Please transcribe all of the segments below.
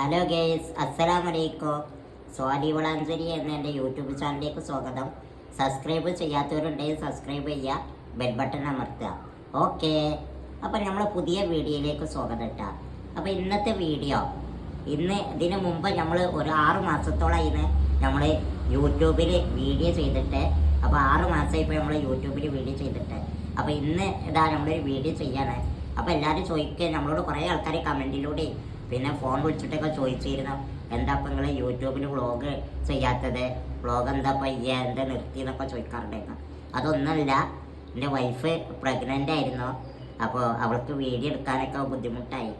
Hello guys അസ്സലാം വലൈക്കും സ്വാലി വളാഞ്ചേരി എന്ന എന്റെ യൂട്യൂബ് ചാനലിലേക്ക് സ്വാഗതം. സബ്സ്ക്രൈബ് ചെയ്യാത്തവരുണ്ടെങ്കിൽ സബ്സ്ക്രൈബ് ചെയ്യുക ബെൽ ബട്ടൺ അമർത്തുക. ഓക്കെ അപ്പം നമ്മൾ പുതിയ വീഡിയോയിലേക്ക് സ്വാഗതം ഇട്ടാ അപ്പോൾ ഇന്നത്തെ വീഡിയോ ഇന്ന് ഇതിനു മുമ്പ് നമ്മൾ ഒരു ആറ് മാസത്തോളം ഇന്ന് നമ്മൾ യൂട്യൂബിൽ വീഡിയോ ചെയ്തിട്ട് അപ്പോൾ ആറ് മാസമായി ഇപ്പോൾ നമ്മൾ യൂട്യൂബിൽ വീഡിയോ ചെയ്തിട്ട്. അപ്പോൾ ഇന്ന് ഇതാ നമ്മളൊരു വീഡിയോ ചെയ്യാണ്. അപ്പോൾ എല്ലാവരും ചോദിക്കുക നമ്മളോട് കുറേ ആൾക്കാർ കമന്റിലൂടെ പിന്നെ ഫോൺ വിളിച്ചിട്ടൊക്കെ ചോദിച്ചിരുന്നു. എന്താ ഇപ്പം നിങ്ങൾ യൂട്യൂബിൽ വ്ളോഗ് ചെയ്യാത്തത്? വ്ളോഗ് എന്താ പയ്യ എന്താ നിർത്തി എന്നൊക്കെ ചോദിക്കാറുണ്ടായിരുന്നു. അതൊന്നുമല്ല എന്റെ വൈഫ് പ്രഗ്നന്റ് ആയിരുന്നു. അപ്പോൾ അവൾക്ക് വീഡിയോ എടുക്കാനൊക്കെ ബുദ്ധിമുട്ടായി.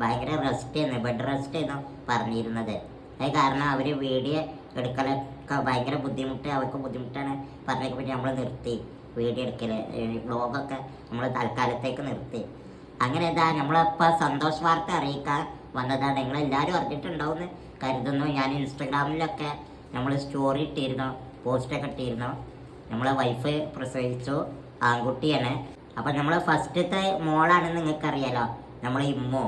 ഭയങ്കര റെസ്റ്റ് ആയിരുന്നു ബെഡ് റെസ്റ്റ് ആയിരുന്നു പറഞ്ഞിരുന്നത്. അത് കാരണം അവർ വീഡിയോ എടുക്കലൊക്കെ ഭയങ്കര ബുദ്ധിമുട്ട് അവർക്ക് ബുദ്ധിമുട്ടാണ് പറഞ്ഞൊക്കെ പറ്റി നമ്മൾ നിർത്തി. വീഡിയോ എടുക്കൽ വ്ളോഗൊക്കെ നമ്മൾ തൽക്കാലത്തേക്ക് നിർത്തി. അങ്ങനെ ഇതാ നമ്മളിപ്പോൾ സന്തോഷ വാർത്ത അറിയിക്കാൻ വന്നതാണ് നിങ്ങൾ എല്ലാവരും അറിഞ്ഞിട്ടുണ്ടാവുമെന്ന് കരുതുന്നു. ഞാൻ ഇൻസ്റ്റഗ്രാമിലൊക്കെ നമ്മൾ സ്റ്റോറി ഇട്ടിരുന്നു പോസ്റ്റൊക്കെ ഇട്ടിരുന്നു? നമ്മളെ വൈഫ് പ്രസവിച്ചു ആൺകുട്ടിയാണ്. അപ്പം നമ്മൾ ഫസ്റ്റത്തെ മോളാണെന്ന് നിങ്ങൾക്കറിയാലോ നമ്മളെ ഇമ്മു.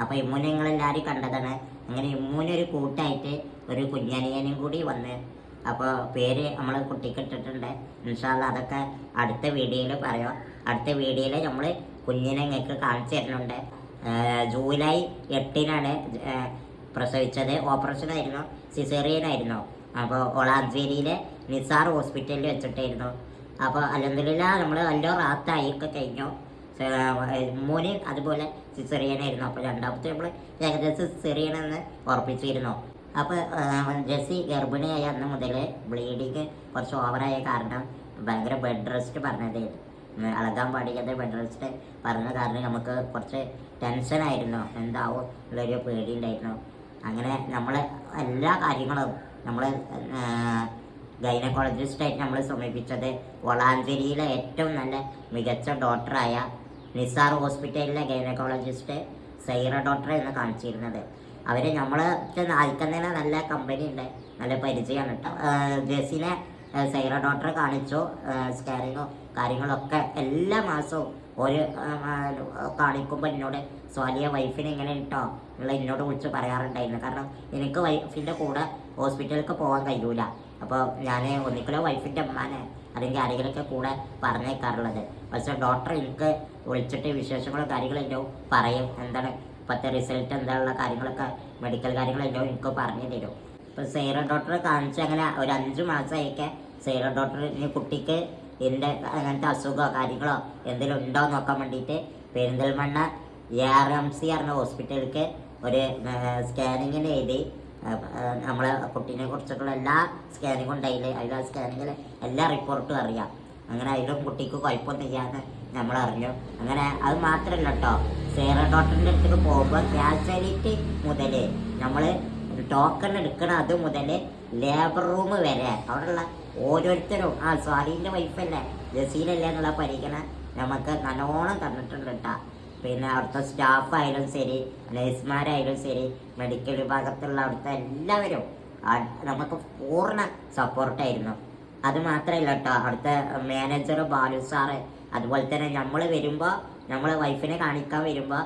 അപ്പോൾ ഇമ്മുനെ നിങ്ങൾ എല്ലാവരും കണ്ടതാണ് അങ്ങനെ ഇമ്മുനൊരു കൂട്ടായിട്ട് ഒരു കുഞ്ഞനിയനും കൂടി വന്ന്. അപ്പോൾ പേര് നമ്മൾ കുട്ടിക്ക് ഇട്ടിട്ടുണ്ട്. ഇൻഷാല്ല അതൊക്കെ അടുത്ത വീഡിയോയിൽ പറയാം. അടുത്ത വീഡിയോയിൽ നമ്മൾ കുഞ്ഞിനെ നിങ്ങൾക്ക് കാണിച്ചു തരുന്നുണ്ട്. ജൂലൈ എട്ടിനാണ് പ്രസവിച്ചത്. ഓപ്പറേഷൻ ആയിരുന്നു സിസേറിയൻ ആയിരുന്നു. അപ്പോൾ ഒളാഞ്ചേരിയിലെ നിസാർ ഹോസ്പിറ്റലിൽ വെച്ചിട്ടായിരുന്നു. അപ്പോൾ അലഹദില്ല നമ്മൾ നല്ല റാത്തായി ഒക്കെ കഴിഞ്ഞു. മോന് അതുപോലെ സിസേറിയൻ ആയിരുന്നു. അപ്പോൾ രണ്ടാമത്തെ നമ്മൾ ഏകദേശം സിസേറിയൻ എന്ന് ഉറപ്പിച്ചിരുന്നു. അപ്പോൾ ജെസ്സി ഗർഭിണിയായ അന്ന് മുതൽ ബ്ലീഡിങ് കുറച്ച് ഓവറായ കാരണം ഭയങ്കര ബെഡ് റെസ്റ്റ് പറഞ്ഞതായിരുന്നു ഉം, അളകാൻ പാടിക്കാത്ത ബെഡ് പറഞ്ഞ കാരണം നമുക്ക് കുറച്ച് ടെൻഷൻ ആയിരുന്നു. എന്താവും ഉള്ളൊരു പേടി ഉണ്ടായിരുന്നു. അങ്ങനെ നമ്മളെ എല്ലാ കാര്യങ്ങളും നമ്മൾ ഗൈനക്കോളജിസ്റ്റായിട്ട് നമ്മൾ സമീപിച്ചത് വളാഞ്ചേരിയിലെ ഏറ്റവും നല്ല മികച്ച ഡോക്ടറായ നിസാർ ഹോസ്പിറ്റലിലെ ഗൈനക്കോളജിസ്റ്റ് സൈറ ഡോക്ടറെ എന്ന് കാണിച്ചിരുന്നത്. അവർ നമ്മൾ അയക്കുന്നതിന് നല്ല കമ്പനി ഉണ്ട്. നല്ല പരിചയമാണ് കേട്ടോ ജെസിനെ സൈറ ഡോക്ടറെ കാണിച്ചു. സ്കാനിങ്ങോ കാര്യങ്ങളൊക്കെ എല്ലാ മാസവും ഒരു കാണിക്കുമ്പോൾ എന്നോട് സ്വാലിയ വൈഫിനെ ഇങ്ങനെ ഇട്ടോ? ഉള്ള എന്നോട് വിളിച്ച് പറയാറുണ്ടായിരുന്നു. കാരണം എനിക്ക് വൈഫിന്റെ കൂടെ ഹോസ്പിറ്റലിലേക്ക് പോകാൻ കഴിയൂല. അപ്പോൾ ഞാൻ ഒന്നിക്കലോ വൈഫിന്റെ അമ്മാനെ അല്ലെങ്കിൽ ആരെങ്കിലുമൊക്കെ കൂടെ പറഞ്ഞേക്കാറുള്ളത്. പക്ഷേ ഡോക്ടർ എനിക്ക് വിളിച്ചിട്ട് വിശേഷങ്ങളും കാര്യങ്ങളെല്ലാം പറയും. എന്താണ് ഇപ്പോഴത്തെ റിസൾട്ട് എന്താണുള്ള കാര്യങ്ങളൊക്കെ മെഡിക്കൽ കാര്യങ്ങളെല്ലാം എനിക്ക് പറഞ്ഞു തരും. ഇപ്പോൾ സൈറോ ഡോക്ടറെ കാണിച്ച് അങ്ങനെ ഒരു അഞ്ച് മാസമായൊക്കെ സൈറോ ഡോക്ടർ കുട്ടിക്ക് എന്റെ അങ്ങനത്തെ അസുഖമോ കാര്യങ്ങളോ എന്തെങ്കിലും ഉണ്ടോ നോക്കാൻ വേണ്ടിയിട്ട് Perinthalmanna A R M C പറഞ്ഞ ഹോസ്പിറ്റലിലേക്ക് ഒരു സ്കാനിങ്ങിന് എഴുതി. നമ്മളെ കുട്ടീനെ കുറിച്ചൊക്കെയുള്ള എല്ലാ സ്കാനിങ്ങും ഉണ്ടായില്ലേ? അതിൽ സ്കാനിങ്ങിലെ എല്ലാ റിപ്പോർട്ടും അറിയാം. അങ്ങനെ അതിലും കുട്ടിക്ക് കുഴപ്പമൊന്നുമില്ലാന്ന് നമ്മൾ അറിഞ്ഞു. അങ്ങനെ അത് മാത്രമല്ല കേട്ടോ സേറ ഡോക്ടറിന്റെ അടുത്തേക്ക് പോകുമ്പോൾ കാഷ്വാലിറ്റി മുതൽ നമ്മൾ ടോക്കൺ എടുക്കണ അത് മുതൽ ലേബർ റൂം വരെ അവിടെയുള്ള ഓരോരുത്തരും. ആ സ്വാലിന്റെ വൈഫല്ലേ ജസീലല്ലേ എന്നുള്ള പരിഗണന നമുക്ക് നല്ലോണം തന്നിട്ടുണ്ട് കേട്ടോ. പിന്നെ അവിടുത്തെ സ്റ്റാഫ് ആയാലും ശരി നഴ്സുമാരായാലും ശരി മെഡിക്കൽ വിഭാഗത്തിലുള്ള അവിടുത്തെ എല്ലാവരും നമുക്ക് പൂർണ സപ്പോർട്ടായിരുന്നു അത് മാത്രമല്ല കേട്ടോ അവിടുത്തെ മാനേജർ ബാലു സാറ് അതുപോലെ തന്നെ നമ്മൾ വരുമ്പോൾ നമ്മൾ വൈഫിനെ കാണിക്കാൻ വരുമ്പോൾ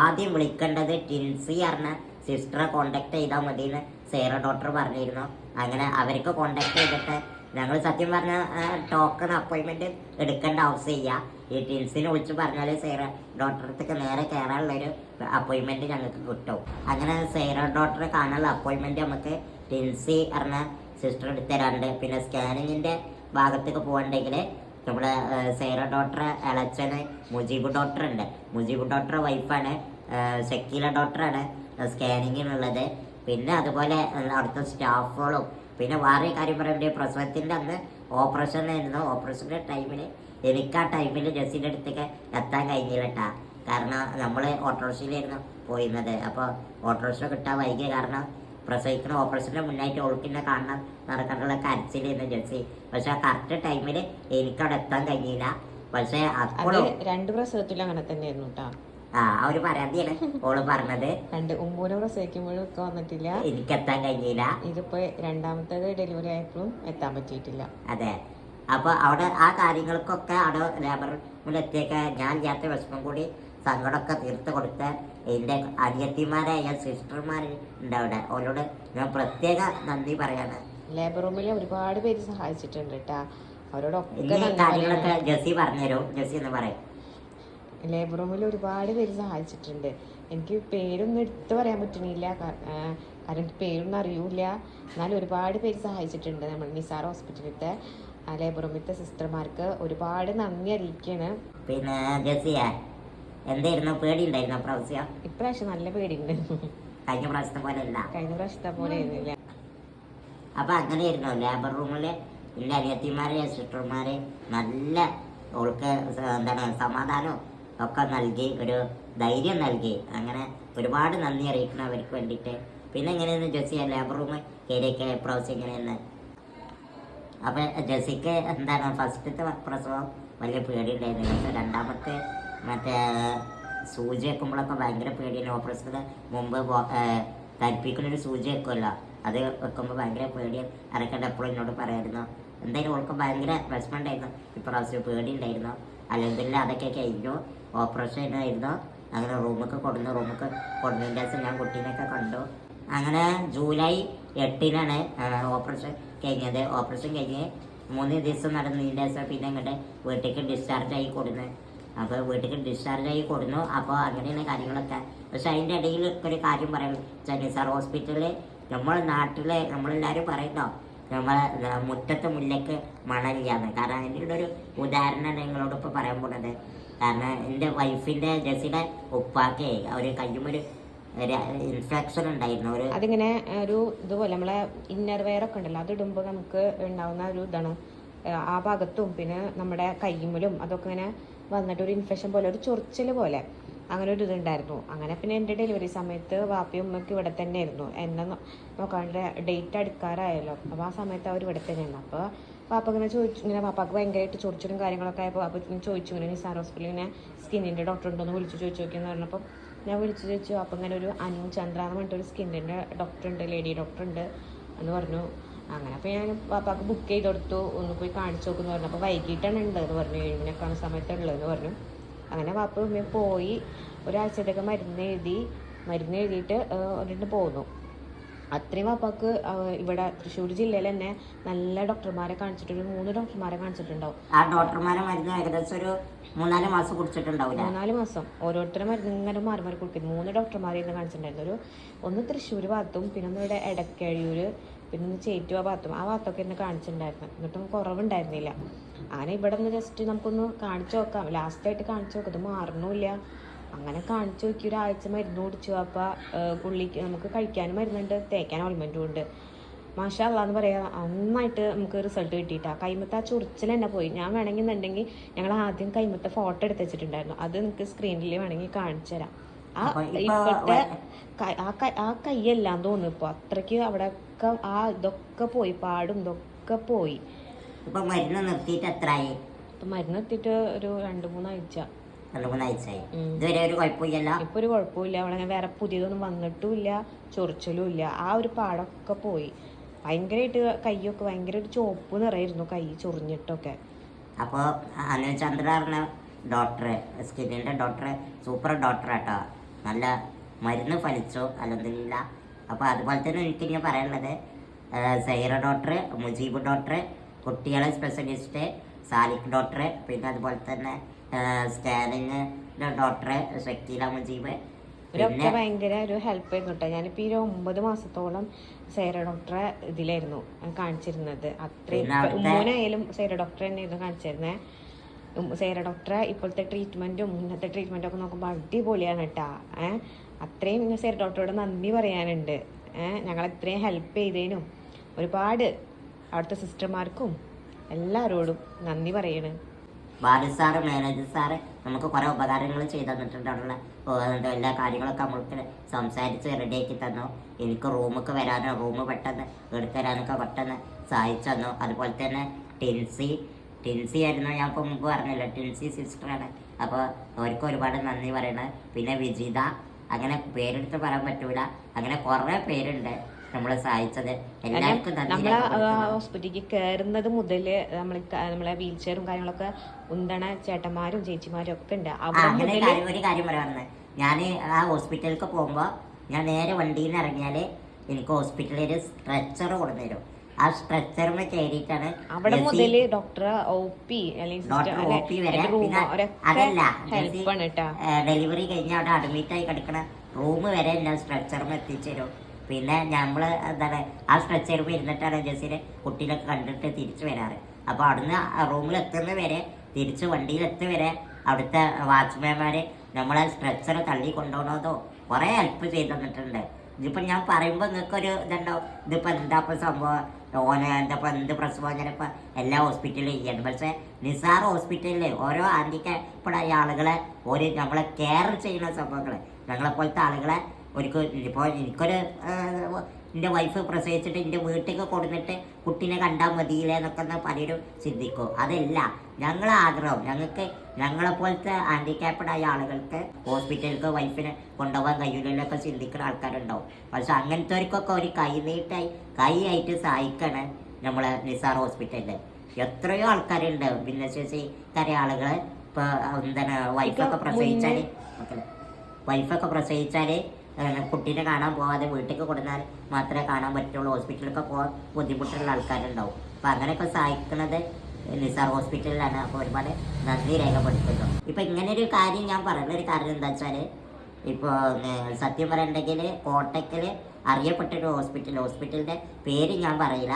ആദ്യം വിളിക്കേണ്ടത് ടിൻസി പറഞ്ഞ സിസ്റ്ററെ കോണ്ടാക്ട് ചെയ്താൽ മതി എന്ന് സേറ ഡോക്ടർ പറഞ്ഞിരുന്നു. അങ്ങനെ അവർക്ക് കോണ്ടാക്ട് ചെയ്തിട്ട് ഞങ്ങൾ സത്യം പറഞ്ഞ ടോക്കൺ അപ്പോയിൻമെന്റ് എടുക്കേണ്ട ആവശ്യമില്ല ഈ ടിൻസിനെ വിളിച്ച് പറഞ്ഞാൽ സേറ ഡോക്ടറത്തേക്ക് നേരെ കയറാനുള്ളൊരു അപ്പോയിൻമെന്റ് ഞങ്ങൾക്ക് കിട്ടും. അങ്ങനെ സേറ ഡോക്ടറെ കാണാനുള്ള അപ്പോയിൻമെന്റ് നമുക്ക് ടിൻസി പറഞ്ഞ സിസ്റ്റർ എടുത്ത് തരാറുണ്ട് പിന്നെ സ്കാനിങ്ങിന്റെ ഭാഗത്തേക്ക് പോകണ്ടെങ്കിൽ നമ്മുടെ സൈറ ഡോക്ടർ ഇളച്ചന് മുജീബ് ഡോക്ടർ ഉണ്ട്. മുജീബ് ഡോക്ടർ വൈഫാണ് ഷക്കീല ഡോക്ടറാണ് സ്കാനിങ്ങിനുള്ളത് പിന്നെ അതുപോലെ അടുത്ത അവിടുത്തെ സ്റ്റാഫുകളും. പിന്നെ വേറെ കാര്യം പറയുമ്പോൾ പ്രസവത്തിന്റെ അന്ന് ഓപ്പറേഷൻ ആയിരുന്നു. ഓപ്പറേഷന്റെ ടൈമിൽ എനിക്ക് ആ ടൈമിൽ ജസ്സിന്റെ അടുത്തേക്ക് എത്താൻ കഴിഞ്ഞില്ല കേട്ടാ കാരണം നമ്മൾ ഓട്ടോറിക്ഷയിലായിരുന്നു പോയിരുന്നത്. അപ്പോൾ ഓട്ടോറിക്ഷ കിട്ടാൻ വൈകിയ കാരണം പ്രസവിക്കുന്ന ഓപ്പറേഷന്റെ മുന്നായിട്ട് ഓൾക്കിന്റെ കാണണം നടക്കാനുള്ള കരച്ചിലായിരുന്നു ജസ്സി. പക്ഷെ ആ കറക്റ്റ് ടൈമിൽ എനിക്കവിടെ എത്താൻ കഴിഞ്ഞില്ല. പക്ഷേ അപ്പോൾ രണ്ട് പ്രസവത്തിലും അങ്ങനെ തന്നെയായിരുന്നു കേട്ടോ ആ ഒരു പരാതിയാണ് ഓൾ പറഞ്ഞത്. രണ്ട് ഉമ്മൂനെ പ്രസവിക്കുമ്പോഴും ഒക്കെ വന്നിട്ടില്ല. എനിക്ക് എത്താൻ കഴിഞ്ഞില്ല. ഇതിപ്പോ രണ്ടാമത്തേത് ഡെലിവറി ആയപ്പോഴും എത്താൻ പറ്റിയിട്ടില്ല. അതെ. അപ്പൊ അവിടെ ആ കാര്യങ്ങൾക്കൊക്കെ അവിടെ ലേബർ എത്തിയേക്ക ഞാൻ ചേർത്ത വിഷമം കൂടി സങ്കടമൊക്കെ തീർത്ത് കൊടുത്ത എന്റെ അനിയത്തിമാരായ സിസ്റ്റർമാർ ഉണ്ട് അവിടെ. അവരോട് ഞാൻ പ്രത്യേക നന്ദി പറയാണ്. ലേബർ റൂമിൽ ഒരുപാട് പേര് സഹായിച്ചിട്ടുണ്ട് കേട്ടാ അവരോടൊക്കെ കാര്യങ്ങളൊക്കെ. ജെസ്സി പറഞ്ഞുതരും. ജെസ്സി എന്ന് പറയും. ലേബർ റൂമിൽ ഒരുപാട് പേര് സഹായിച്ചിട്ടുണ്ട്. എനിക്ക് പേരൊന്നും എടുത്തു പറയാൻ പറ്റണില്ല കാരണം എനിക്ക് പേരൊന്നും അറിയൂല എന്നാലും ഒരുപാട് പേര് സഹായിച്ചിട്ടുണ്ട് നമ്മൾ നിസാർ ഹോസ്പിറ്റലിലത്തെ ലേബർ റൂമിലത്തെ സിസ്റ്റർമാർക്ക്. ഒരുപാട് നന്ദി അറിയിക്കാണ്. പിന്നെ എന്തായിരുന്നു? പേടി ഉണ്ടായിരുന്നു പ്രാവശ്യം? ഇപ്രാവശ്യം നല്ല പേടിയുണ്ട്. കഴിഞ്ഞ പ്രാവശ്യത്തെ പോലെ അല്ല കഴിഞ്ഞ പ്രാവശ്യത്തെ പോലെ ആയിരുന്നില്ല അപ്പൊ അങ്ങനെയായിരുന്നു. ലേബർ റൂമിൽ എന്റെ അനിയത്തിമാരെ സിസ്റ്റർമാരെ നല്ല ഓൾക്ക് എന്താണ് സമാധാനവും ഒക്കെ നൽകി ഒരു ധൈര്യം നൽകി. അങ്ങനെ ഒരുപാട് നന്ദി അറിയിക്കണം അവർക്ക് വേണ്ടിയിട്ട്. പിന്നെ എങ്ങനെയെന്ന് ജോസി ലേബർ റൂം കയറിയൊക്കെ പ്രാവശ്യം എങ്ങനെയെന്ന്? അപ്പൊ ജോസിക്ക് എന്താണ് ഫസ്റ്റത്തെ പ്രസവം? വലിയ പേടിയുണ്ടായിരുന്നു. പക്ഷേ രണ്ടാമത്തെ മറ്റേ സൂചി വെക്കുമ്പോഴൊക്കെ ഭയങ്കര പേടിയാണ്. ഓപ്പറേഷന് മുമ്പ് തരിപ്പിക്കുന്നൊരു സൂചി വെക്കുമല്ലോ അത് വെക്കുമ്പോൾ ഭയങ്കര പേടിയാണ് അരക്കണ്ട എപ്പോഴും എന്നോട് പറയായിരുന്നു. എന്തായാലും ഓൾക്ക് ഭയങ്കര വിഷമം ഉണ്ടായിരുന്നു. ഇപ്രാവശ്യം പേടി ഉണ്ടായിരുന്നു അല്ലെങ്കിൽ അതൊക്കെ കഴിഞ്ഞു. ഓപ്പറേഷൻ ആയിരുന്നു അങ്ങനെ റൂമൊക്കെ കൊടുന്നു റൂമൊക്കെ കൊടുന്നതിന് ദിവസം ഞാൻ കുട്ടീനെയൊക്കെ കണ്ടു. അങ്ങനെ ജൂലൈ എട്ടിനാണ് ഓപ്പറേഷൻ കഴിഞ്ഞത്. ഓപ്പറേഷൻ കഴിഞ്ഞ് മൂന്ന് ദിവസം നടന്നതിന്റെ ശേഷം പിന്നെ ഇങ്ങോട്ട് വീട്ടിലേക്ക് ഡിസ്ചാർജ് ആയി കൊടുന്നു. അപ്പോൾ വീട്ടിലേക്ക് ഡിസ്ചാർജ് ആയി കൊടുന്നു. അപ്പോൾ അങ്ങനെയാണ് കാര്യങ്ങളൊക്കെ. പക്ഷെ അതിന്റെ ഇടയിൽ ഒരു കാര്യം പറയാം. ചെന്നൈ സാർ ഹോസ്പിറ്റലിൽ നമ്മൾ നാട്ടിൽ നമ്മളെല്ലാവരും പറയുന്നോ നമ്മളെ മുറ്റത്തെ മുല്ലക്ക് മണലില്ലാന്ന്. കാരണം അതിന്റെ ഒരു ഉദാഹരണമാണ് നിങ്ങളോട് ഇപ്പോൾ പറയാൻ പോണത്. കാരണം എന്റെ വൈഫിന്റെ ജസിയുടെ ഉപ്പാക്കേ ഒരു കയ്യുമൊരു ഇൻഫെക്ഷൻ ഉണ്ടായിരുന്നു. ഒരു അതിങ്ങനെ ഒരു ഇതുപോലെ നമ്മളെ ഇന്നർ വെയർ ഒക്കെ ഉണ്ടല്ലോ അത് ഇടുമ്പോൾ നമുക്ക് ഉണ്ടാവുന്ന ഒരു ഇതാണ്. ആ ഭാഗത്തും പിന്നെ നമ്മുടെ കയ്യുമ്മലും അതൊക്കെ ഇങ്ങനെ വന്നിട്ട് ഒരു ഇൻഫെക്ഷൻ പോലെ ഒരു ചൊറിച്ചൽ പോലെ അങ്ങനെ ഒരു ഇതുണ്ടായിരുന്നു. അങ്ങനെ പിന്നെ എന്റെ ഡെലിവറി സമയത്ത് വാപ്പയും ഉമ്മയ്ക്ക് ഇവിടെ തന്നെ ആയിരുന്നു എന്നെ നോക്കാണ്ട് ഡേറ്റ് അടുക്കാറായല്ലോ. അപ്പോൾ ആ സമയത്ത് അവർ ഇവിടെ തന്നെയാണ് അപ്പോൾ വാപ്പ ഇങ്ങനെ ചോദിച്ചു ഇങ്ങനെ പാപ്പാക്ക് ഭയങ്കരമായിട്ട് ചൊറിച്ചിലും കാര്യങ്ങളൊക്കെ ആയപ്പോൾ പാപ്പ ഇങ്ങനെ ചോദിച്ചു ഇങ്ങനെ നിസാർ ഹോസ്പിറ്റലിൽ ഇങ്ങനെ സ്കിന്നിന്റെ ഡോക്ടർ ഉണ്ടോ എന്ന് വിളിച്ച് ചോദിച്ചു നോക്കിയെന്ന് പറഞ്ഞപ്പോൾ ഞാൻ വിളിച്ച് ചോദിച്ചു അപ്പം ഇങ്ങനെ ഒരു അനു ചന്ദ്ര എന്ന് പറഞ്ഞിട്ട് ഒരു സ്കിന്നിന്റെ ഡോക്ടർ ഉണ്ട് ലേഡി ഡോക്ടർ ഉണ്ട് എന്ന് പറഞ്ഞു. അങ്ങനെ അപ്പോൾ ഞാൻ പാപ്പാക്ക് ബുക്ക് ചെയ്ത് കൊടുത്തു ഒന്ന് പോയി കാണിച്ചു നോക്കുമെന്ന് പറഞ്ഞു. അപ്പോൾ വൈകിട്ടാണ് ഉള്ളതെന്ന് പറഞ്ഞു ഏഴ് മണിയൊക്കെയാണ് സമയത്ത് ഉള്ളതെന്ന് പറഞ്ഞു. അങ്ങനെ പാപ്പ പോയി ഒരാഴ്ചത്തേക്ക് മരുന്ന് എഴുതി മരുന്ന് എഴുതിയിട്ട് ഒരിട്ട് പോന്നു. അത്രയും വാപ്പാക്ക് ഇവിടെ തൃശ്ശൂർ ജില്ലയിൽ തന്നെ നല്ല ഡോക്ടർമാരെ കാണിച്ചിട്ട് ഒരു മൂന്ന് ഡോക്ടർമാരെ കാണിച്ചിട്ടുണ്ടാവും. ആ ഡോക്ടർമാരെ മരുന്ന് ഏകദേശം ഒരു മൂന്നാൽ മാസം കുടിച്ചിട്ടുണ്ടാവില്ല മൂന്നാൽ മാസം. ഓരോരുത്തരും മരുന്ന് ഇങ്ങനെ മാറി മാറി കൊടുക്കും. മൂന്ന് ഡോക്ടർമാരെ ഇന്ന് കാണിച്ചിട്ടുണ്ടായിരുന്നു. ഒരു ഒന്ന് തൃശ്ശൂർ ഭാഗത്തും പിന്നെ ഒന്ന് ഇവിടെ എടക്കഴിയൂര് പിന്നെ ഒന്ന് ചേറ്റുവ ഭാഗത്തും. ആ ഭാഗത്തൊക്കെ ഇന്ന് കാണിച്ചിട്ടുണ്ടായിരുന്നു. എന്നിട്ടും കുറവുണ്ടായിരുന്നില്ല. അങ്ങനെ ഇവിടെ ഒന്ന് ജസ്റ്റ് നമുക്കൊന്ന് കാണിച്ചു നോക്കാം. ലാസ്റ്റായിട്ട് കാണിച്ചു നോക്കാം. ഇത് മാറണമില്ല. അങ്ങനെ കാണിച്ചു നോക്കി. ഒരാഴ്ച മരുന്ന് കുടിച്ചു. അപ്പോൾ ഗുള്ളിക്ക് നമുക്ക് കഴിക്കാനും മരുന്നുണ്ട് തേക്കാൻ ഓൾമെന്റും ഉണ്ട്. മാഷാ അള്ളാന്ന് പറയാ നന്നായിട്ട് നമുക്ക് റിസൾട്ട് കിട്ടിയിട്ടാ. കൈമത്തെ ആ ചൊറിച്ചിൽ തന്നെ പോയി. ഞാൻ വേണമെങ്കിൽ എന്നുണ്ടെങ്കിൽ ഞങ്ങൾ ആദ്യം കൈമത്തെ ഫോട്ടോ എടുത്ത് വെച്ചിട്ടുണ്ടായിരുന്നു. അത് നിങ്ങൾക്ക് സ്ക്രീനിൽ വേണമെങ്കിൽ കാണിച്ചു തരാം. ആ ഇപ്പൊ ഇപ്പോഴത്തെ ആ കൈയെല്ലാം തോന്നുന്നു ഇപ്പോൾ അത്രയ്ക്ക് അവിടെയൊക്കെ ആ ഇതൊക്കെ പോയി. പാടും ഇതൊക്കെ പോയി. ഇപ്പൊ മരുന്ന് നിർത്തിയിട്ട് എത്രയായി ഇപ്പം മരുന്ന് എത്തിയിട്ട് ഒരു രണ്ട് മൂന്നാഴ്ച രണ്ട് മൂന്നാഴ്ചയായി. ഇതുവരെ ഒരു കുഴപ്പമില്ലല്ലോ? ഇപ്പൊ ഒരു കുഴപ്പമില്ല. അവിടെ വേറെ പുതിയതൊന്നും വന്നിട്ടുമില്ല. ചൊറിച്ചലും ഇല്ല ആ ഒരു പാടൊക്കെ പോയി. ഭയങ്കരമായിട്ട് കൈയൊക്കെ ഭയങ്കര ചോപ്പ് ചുവപ്പ് നിറയായിരുന്നു കൈ ചൊറിഞ്ഞിട്ടൊക്കെ. അപ്പോൾ അനുചന്ദ്ര പറഞ്ഞ ഡോക്ടർ സ്കിന്നിന്റെ ഡോക്ടർ സൂപ്പർ ഡോക്ടർ കേട്ടോ. നല്ല മരുന്ന് ഫലിച്ചു അല്ലെന്നില്ല അപ്പോൾ അതുപോലെ തന്നെ എനിക്ക് ഞാൻ പറയാനുള്ളത് സൈറ ഡോക്ടർ മുജീബ് ഡോക്ടർ കുട്ടികളെ സ്പെഷ്യലിസ്റ്റ് സാലിക് ഡോക്ടർ പിന്നെ അതുപോലെ തന്നെ സ്റ്റാലിങ് ഡോക്ടറെ ഷക്കീല മുജീബ് ഇവരൊക്കെ ഭയങ്കര ഒരു ഹെൽപ്പ് ആയിരുന്നു കേട്ടോ. ഞാനിപ്പോൾ ഈ ഒരു ഒമ്പത് മാസത്തോളം സൈറ ഡോക്ടറെ ഇതിലായിരുന്നു കാണിച്ചിരുന്നത്. അത്രയും ഉമ്മൂനായാലും സൈറ ഡോക്ടർ തന്നെയായിരുന്നു കാണിച്ചിരുന്നത് സൈറ ഡോക്ടറെ ഇപ്പോഴത്തെ ട്രീറ്റ്മെന്റും ഇന്നത്തെ ട്രീറ്റ്മെന്റും ഒക്കെ നോക്കുമ്പോൾ അടിപൊളിയാണ് കേട്ടാ. ഏഹ് അത്രയും ഇങ്ങനെ സൈറ ഡോക്ടറോട് നന്ദി പറയാനുണ്ട്. ഏഹ് ഞങ്ങൾ ഇത്രയും ഹെൽപ്പ് ചെയ്തതിനും ഒരുപാട് അവിടുത്തെ സിസ്റ്റർമാർക്കും എല്ലാവരോടും നന്ദി പറയണ്. വാർഡ് സാറ് മാനേജർ സാറ് നമുക്ക് കുറേ ഉപകാരങ്ങൾ ചെയ്തു തന്നിട്ടുണ്ട് എല്ലാ കാര്യങ്ങളൊക്കെ നമ്മൾക്ക് സംസാരിച്ച് റെഡിയാക്കി തന്നു. എനിക്ക് റൂമൊക്കെ വരാനോ റൂം പെട്ടെന്ന് എടുത്തു തരാനൊക്കെ പെട്ടെന്ന് സഹായിച്ചു തന്നു. അതുപോലെ തന്നെ ടിൻസി ടിൻസി ആയിരുന്നു ഞാൻ ഇപ്പോൾ മുമ്പ് പറഞ്ഞല്ലോ ടിൻസി സിസ്റ്ററാണ് അപ്പോൾ അവർക്ക് ഒരുപാട് നന്ദി പറയണത് പിന്നെ വിജിത അങ്ങനെ പേരെടുത്ത് പറയാൻ പറ്റൂല. അങ്ങനെ കുറേ പേരുണ്ട്. നമ്മളെ സഹായിച്ചത്. എല്ലാവർക്കും നമ്മളെ ഹോസ്പിറ്റലിൽ ഹോസ്പിറ്റലിലേക്ക് കയറുന്നത് മുതൽ നമ്മൾ നമ്മളെ വീൽ ചെയറും കാര്യങ്ങളൊക്കെ ഉന്തണ ചേട്ടന്മാരും ചേച്ചിമാരും ഒക്കെ ഉണ്ട്. അങ്ങനെ ഒരു കാര്യം പറയാറുണ്ട് ഞാൻ ആ ഹോസ്പിറ്റലിലേക്ക് പോകുമ്പോൾ ഞാൻ നേരെ വണ്ടിയിൽ നിന്ന് ഇറങ്ങിയാൽ എനിക്ക് ഹോസ്പിറ്റലിൽ ഒരു സ്ട്രെച്ചർ കൊണ്ടുതരും ആ സ്ട്രെച്ചറിന് കയറിയിട്ടാണ് അവിടെ മുതൽ ഡോക്ടർ ഒ പി അതല്ല ഡെലിവറി കഴിഞ്ഞ് അവിടെ അഡ്മിറ്റ് ആയി കിടക്കണ റൂം വരെ എല്ലാം സ്ട്രെച്ചറിന് എത്തിച്ചു തരും. പിന്നെ നമ്മൾ എന്താണ് ആ സ്ട്രെച്ചറിൽ ഇരുന്നിട്ടാണ് ജസ്സിനെ കണ്ടിട്ട് തിരിച്ചു വരാറ്. അപ്പോൾ അവിടുന്ന് റൂമിൽ എത്തുന്ന വരെ തിരിച്ച് വണ്ടിയിൽ എത്തുന്ന വരെ അവിടുത്തെ വാച്ച്മാൻമാർ നമ്മളെ സ്ട്രെച്ചർ തള്ളി കൊണ്ടുപോകണതോ കുറേ ഹെൽപ്പ് ചെയ്തു തന്നിട്ടുണ്ട്. ഇതിപ്പോൾ ഞാൻ പറയുമ്പോൾ നിങ്ങൾക്കൊരു ഇതുണ്ടാവും ഇതിപ്പോൾ എന്താ ഇപ്പം സംഭവം? ഓന് എന്താ ഇപ്പം എന്ത് അങ്ങനെ ഇപ്പൊ എല്ലാ ഹോസ്പിറ്റലിലും ചെയ്യണം പക്ഷേ നിസാർ ഹോസ്പിറ്റലിൽ ഓരോ ഹാൻഡിക്കാപ്പടായ ആളുകളെ ഒരു നമ്മളെ കെയർ ചെയ്യുന്ന സംഭവങ്ങൾ ഞങ്ങളെ പോലത്തെ ആളുകളെ ഒരിക്കൽ ഇപ്പോൾ എനിക്കൊരു എന്റെ വൈഫ് പ്രസവിച്ചിട്ട് എന്റെ വീട്ടിലേക്ക് കൊടുത്തിട്ട് കുട്ടീനെ കണ്ടാൽ മതിയില്ലേ എന്നൊക്കെ പലരും ചിന്തിക്കും. അതല്ല ഞങ്ങളെ ആഗ്രഹം ഞങ്ങൾക്ക് ഞങ്ങളെ പോലത്തെ ആയ ആളുകൾക്ക് ഹോസ്പിറ്റലിലേക്ക് വൈഫിനെ കൊണ്ടുപോകാൻ കഴിയില്ലല്ലോ ചിന്തിക്കുന്ന ആൾക്കാരുണ്ടാവും. പക്ഷെ അങ്ങനത്തെവർക്കൊക്കെ ഒരു കൈ നീട്ടായി കൈ ആയിട്ട് സഹായിക്കണം നമ്മളെ നിസാർ ഹോസ്പിറ്റലിൽ എത്രയോ ആൾക്കാരുണ്ട്. ഭിന്നശേഷിക്കാരെ ആളുകൾ ഇപ്പോൾ എന്താണ് വൈഫൊക്കെ പ്രസവിച്ചാൽ വൈഫൊക്കെ പ്രസവിച്ചാൽ കുട്ടീനെ കാണാൻ പോവാതെ വീട്ടിലേക്ക് കൊടുന്നാൽ മാത്രമേ കാണാൻ പറ്റുള്ളൂ. ഹോസ്പിറ്റലിലൊക്കെ പോകാൻ ബുദ്ധിമുട്ടുള്ള ആൾക്കാരുണ്ടാവും. അപ്പം അങ്ങനെയൊക്കെ സഹായിക്കുന്നത് നിസാർ ഹോസ്പിറ്റലിലാണ്. അപ്പോൾ ഒരുപാട് നന്ദി രേഖപ്പെടുത്തുന്നു. ഇപ്പം ഇങ്ങനെ ഒരു കാര്യം ഞാൻ പറയുന്ന ഒരു കാര്യം എന്താ വെച്ചാൽ ഇപ്പോൾ സത്യം പറയണ്ടെങ്കിൽ കോട്ടയ്ക്കൽ അറിയപ്പെട്ടൊരു ഹോസ്പിറ്റൽ ഹോസ്പിറ്റലിന്റെ പേര് ഞാൻ പറയില്ല.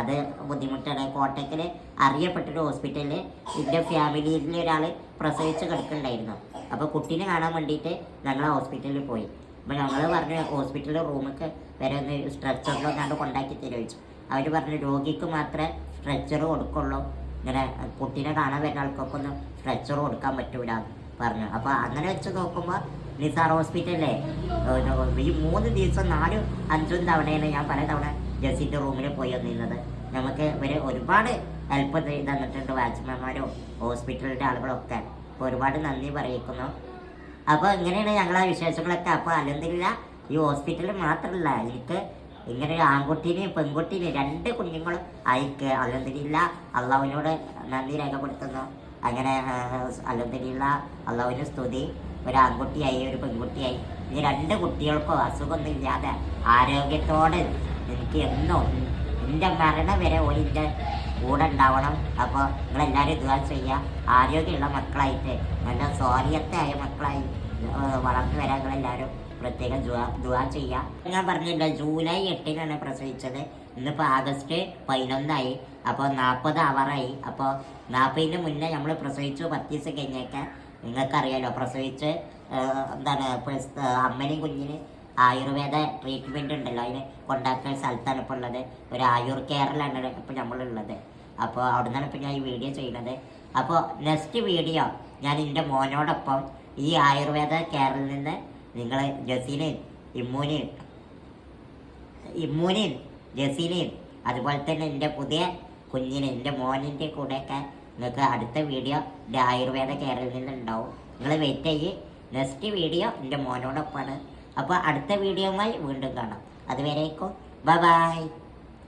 അത് ബുദ്ധിമുട്ടാണ്. കോട്ടയ്ക്കൽ അറിയപ്പെട്ടൊരു ഹോസ്പിറ്റലിൽ എന്റെ ഫാമിലിയിൽ ഒരാൾ പ്രസവിച്ച് കിടക്കുന്നുണ്ടായിരുന്നു അപ്പോൾ കുട്ടീനെ കാണാൻ വേണ്ടിയിട്ട് ഞങ്ങൾ ഹോസ്പിറ്റലിൽ പോയി. അപ്പോൾ ഞങ്ങൾ പറഞ്ഞു ഹോസ്പിറ്റലിൽ റൂമൊക്കെ വരെ ഒന്ന് സ്ട്രെച്ചറിലോ കണ്ട് കൊണ്ടാക്കി തരുവച്ചു അവർ പറഞ്ഞു രോഗിക്ക് മാത്രമേ സ്ട്രെച്ചർ കൊടുക്കുള്ളൂ. ഇങ്ങനെ കുട്ടീനെ കാണാൻ വരുന്ന ആൾക്കൊക്കെ ഒന്നും സ്ട്രെച്ചർ കൊടുക്കാൻ പറ്റൂല പറഞ്ഞു. അപ്പോൾ അങ്ങനെ വെച്ച് നോക്കുമ്പോൾ നിസാർ ഹോസ്പിറ്റലിലെ ഈ മൂന്ന് ദിവസം നാലും അഞ്ചും തവണയാണ് ഞാൻ പല തവണ ജസിന്റെ റൂമിൽ പോയി വന്നിരുന്നത്. നമുക്ക് ഇവർ ഒരുപാട് ഹെൽപ്പ് തന്നിട്ടുണ്ട് വാച്ച്മാൻമാരും ഹോസ്പിറ്റലിന്റെ ആളുകളൊക്കെ. ഒരുപാട് നന്ദി പറയിക്കുന്നു. അപ്പോൾ ഇങ്ങനെയാണ് ഞങ്ങളെ വിശേഷങ്ങളൊക്കെ? അപ്പോൾ അല്ലെന്നില്ല ഈ ഹോസ്പിറ്റലിൽ മാത്രമല്ല എനിക്ക് ഇങ്ങനെ ആൺകുട്ടീനെയും പെൺകുട്ടീനെയും രണ്ട് കുഞ്ഞുങ്ങളും അയക്ക് അലന്തിരില്ല അള്ളാവിനോട് നന്ദി രേഖപ്പെടുത്തുന്നു. അങ്ങനെ അലന്തിരില്ല അള്ളാവിന് സ്തുതി. ഒരു ആൺകുട്ടിയായി ഒരു പെൺകുട്ടിയായി. ഈ രണ്ട് കുട്ടികൾക്കോ അസുഖമൊന്നും ഇല്ലാതെ ആരോഗ്യത്തോടെ എനിക്ക് എന്നോ എന്റെ മരണം വരെ ഒരിന്റെ കൂടെ ഉണ്ടാവണം. അപ്പോൾ നിങ്ങളെല്ലാവരും ഇതുവാ ചെയ്യുക. ആരോഗ്യമുള്ള മക്കളായിട്ട് നല്ല സ്വാലിയത്തായ മക്കളായി വളർന്നു വരാൻ നിങ്ങളെല്ലാവരും പ്രത്യേകം ദുവാ ചെയ്യുക ഞാൻ പറഞ്ഞില്ല ജൂലൈ എട്ടിനാണ് പ്രസവിച്ചത്. ഇന്നിപ്പോൾ ആഗസ്റ്റ് പതിനൊന്നായി. അപ്പോൾ നാൽപ്പത് അവറായി അപ്പോൾ നാൽപ്പതിന് മുന്നേ നമ്മൾ പ്രസവിച്ചു പത്ത് ദിവസം കഴിഞ്ഞേക്കാൻ നിങ്ങൾക്കറിയാലോ പ്രസവിച്ച് എന്താണ് അമ്മനെയും കുഞ്ഞിന് ആയുർവേദ ട്രീറ്റ്മെന്റ് ഉണ്ടല്ലോ. അതിന് കൊണ്ടാക്കുന്ന സ്ഥലത്താണ് ഇപ്പോൾ ഉള്ളത്. ഒരു ആയുർ കെയറിലാണ് ഇപ്പോൾ നമ്മളുള്ളത്. അപ്പോൾ അവിടെ നിന്നാണ് ഇപ്പോൾ ഞാൻ ഈ വീഡിയോ ചെയ്യുന്നത്. അപ്പോൾ നെക്സ്റ്റ് വീഡിയോ ഞാൻ എന്റെ മോനോടൊപ്പം ഈ ആയുർവേദ കെയറിൽ നിന്ന് നിങ്ങൾ ജസീനിൻ ഇമ്മൂനിൻ ഇമ്മൂനിൻ ജസീനിൻ അതുപോലെ തന്നെ എന്റെ പുതിയ കുഞ്ഞിന് എന്റെ മോനിന്റെ കൂടെയൊക്കെ നിങ്ങൾക്ക് അടുത്ത വീഡിയോ എന്റെ ആയുർവേദ കെയറിൽ നിന്ന് ഉണ്ടാവും. നിങ്ങൾ വെയിറ്റ് ചെയ്യ്. നെക്സ്റ്റ് വീഡിയോ എന്റെ മോനോടൊപ്പമാണ് അപ്പോൾ അടുത്ത വീഡിയോയുമായി വീണ്ടും കാണാം. അതുവരേക്കും. Bye bye